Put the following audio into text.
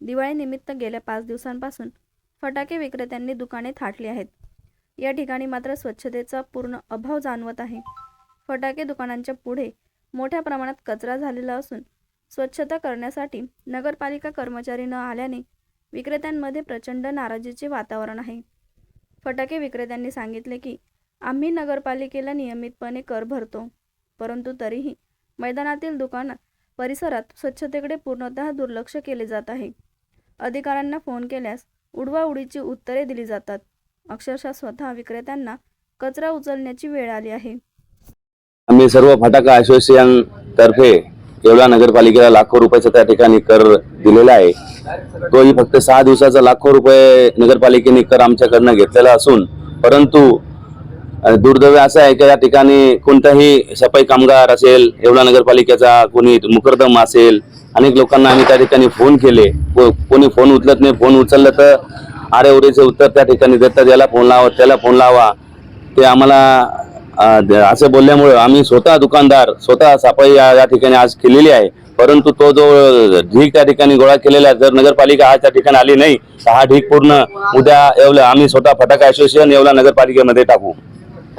दिवाळीनिमित्त गेल्या पाच दिवसांपासून फटाके विक्रेत्यांनी दुकाने थाटली आहेत. या ठिकाणी मात्र स्वच्छतेचा पूर्ण अभाव जाणवत आहे. फटाके दुकानांच्या पुढे मोठ्या प्रमाणात कचरा झालेला असून स्वच्छता करण्यासाठी नगरपालिका कर्मचारी न आल्याने विक्रेत्यांमध्ये प्रचंड नाराजीचे वातावरण आहे. फटाके विक्रेत्यांनी सांगितले की आम्ही नगरपालिकेला नियमितपणे कर भरतो परंतु तरीही मैदानातील दुकान परिसरात स्वच्छतेकडे पूर्णतः दुर्लक्ष केले जात आहे. अधिकाऱ्यांना फोन केल्यास उडवाउडीची उत्तरे दिली जातात. अक्षरशः स्वतः विक्रेत्यांना कचरा उचलण्याची वेळ आली आहे. आम्ही सर्व फटाका असोसिएशन तर्फे येवला नगरपालिकेला लाखो रुपयाचा त्या ठिकाणी कर दिलेला आहे. तोही फक्त सहा दिवसाचा लाखो रुपये नगरपालिकेने कर आमच्याकडनं घेतलेला असून परंतु दुर्दैव असं आहे की या ठिकाणी कोणताही सफाई कामगार असेल येवला नगरपालिकेचा कोणी मुकरदम असेल अनेक लोकांना आम्ही त्या ठिकाणी फोन केले. को- कोणी फोन उचलत नाही फोन उचललं तर आरे ओरेचे उत्तर त्या ठिकाणी देतात याला फोन लावा त्याला फोन लावा. ते आम्हाला असे असं बोलल्यामुळे आम्ही स्वतः दुकानदार स्वतः सफाई या ठिकाणी आज केलेली आहे. परंतु तो जो ढीक त्या ठिकाणी गोळा केलेला आहे जर नगरपालिका आज त्या ठिकाणी आली नाही तर हा ढीक पूर्ण उद्या येवला आम्ही स्वतः फटाका असोसिएशन येवला नगरपालिकेमध्ये टाकू.